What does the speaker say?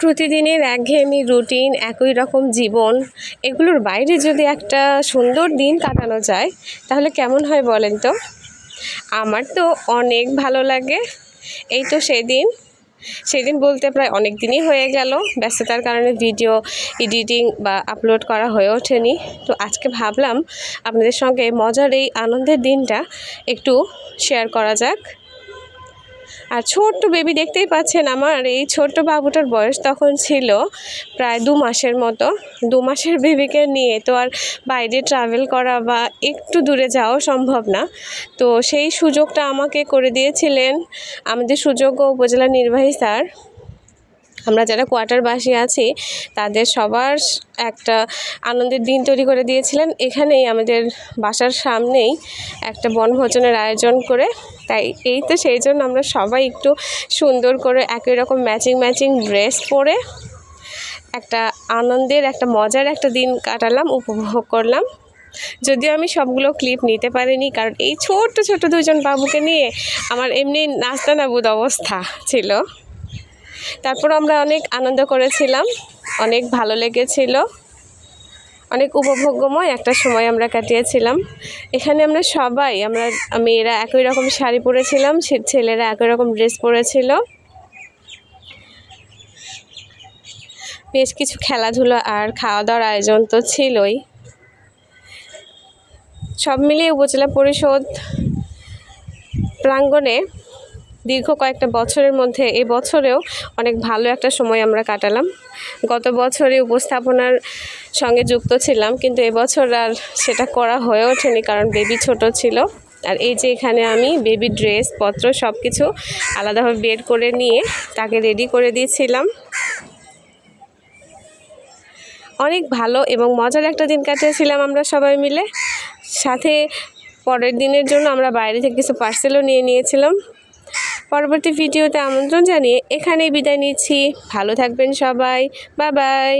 প্রতিদিনের একঘেয়েমি রুটিন একই রকম জীবন, এগুলোর বাইরে যদি একটা সুন্দর দিন কাটানো যায়, তাহলে কেমন হয় বলেন তো? আমার তো অনেক ভালো লাগে। এই তো সেদিন সেদিন বলতে প্রায় অনেক দিনই হয়ে গেল। ব্যস্ততার কারণে ভিডিও এডিটিং বা আপলোড করা হয়ে ওঠেনি। তো আজকে ভাবলাম আপনাদের সঙ্গে মজার এই আনন্দের দিনটা একটু শেয়ার করা যাক। আর ছোট্ট বেবি দেখতেই পাচ্ছেন আমার, এই ছোট্ট বাবুটার বয়স তখন ছিল প্রায় দু মাসের মতো। দু মাসের বেবিকে নিয়ে তো আর বাইরে ট্রাভেল করা বা একটু দূরে যাওয়া সম্ভব না। তো সেই সুযোগটা আমাকে করে দিয়েছিলেন। আমাদের সুযোগ্য উপজেলা নির্বাহী স্যার। আমরা যারা কোয়ার্টারবাসী আছি, তাদের সবার একটা আনন্দের দিন তৈরি করে দিয়েছিলেন। এখানেই আমাদের বাসার সামনেই একটা বনভোজনের আয়োজন করে। তাই এই তো সেই জন্য আমরা সবাই একটু সুন্দর করে একই রকম ম্যাচিং ম্যাচিং ড্রেস পরে একটা আনন্দের, একটা মজার একটা দিন কাটালাম, উপভোগ করলাম। যদিও আমি সবগুলো ক্লিপ নিতে পারিনি, কারণ এই ছোট্ট ছোট দুজন বাবুকে নিয়ে আমার এমনি নাস্তা নাবুদ অবস্থা ছিল। তারপর আমরা অনেক আনন্দ করেছিলাম, অনেক ভালো লেগেছিল, অনেক উপভোগ্যময় একটা সময় আমরা কাটিয়েছিলাম। এখানে আমরা সবাই, আমরা মেয়েরা একই রকম শাড়ি পরেছিলাম ছেলেরা একই রকম ড্রেস পরেছিল। বেশ কিছু খেলাধুলা আর খাওয়া দাওয়ার আয়োজন তো ছিলই। সব মিলিয়ে উপজেলা পরিষদ প্রাঙ্গণে দীর্ঘ কয়েকটা বছরের মধ্যে এই বছরেও অনেক ভালো একটা সময় আমরা কাটালাম। গত বছরে উপস্থাপনার সঙ্গে যুক্ত ছিলাম, কিন্তু এবছর আর সেটা করা হয়ে ওঠেনি কারণ বেবি ছোট ছিল। আর এই যে এখানে আমি বেবি ড্রেস পত্র সব কিছু আলাদাভাবে বের করে নিয়ে তাকে রেডি করে দিয়েছিলাম। অনেক ভালো এবং মজার একটা দিন কাটিয়েছিলাম আমরা সবাই মিলে। সাথে পরের দিনের জন্য আমরা বাইরে থেকে কিছু পার্সেলও নিয়ে নিয়েছিলাম। পরবর্তী ভিডিওতে আমন্ত্রণ জানিয়ে এখানেই বিদায় নিচ্ছি। ভালো থাকবেন সবাই। বাবাই বাই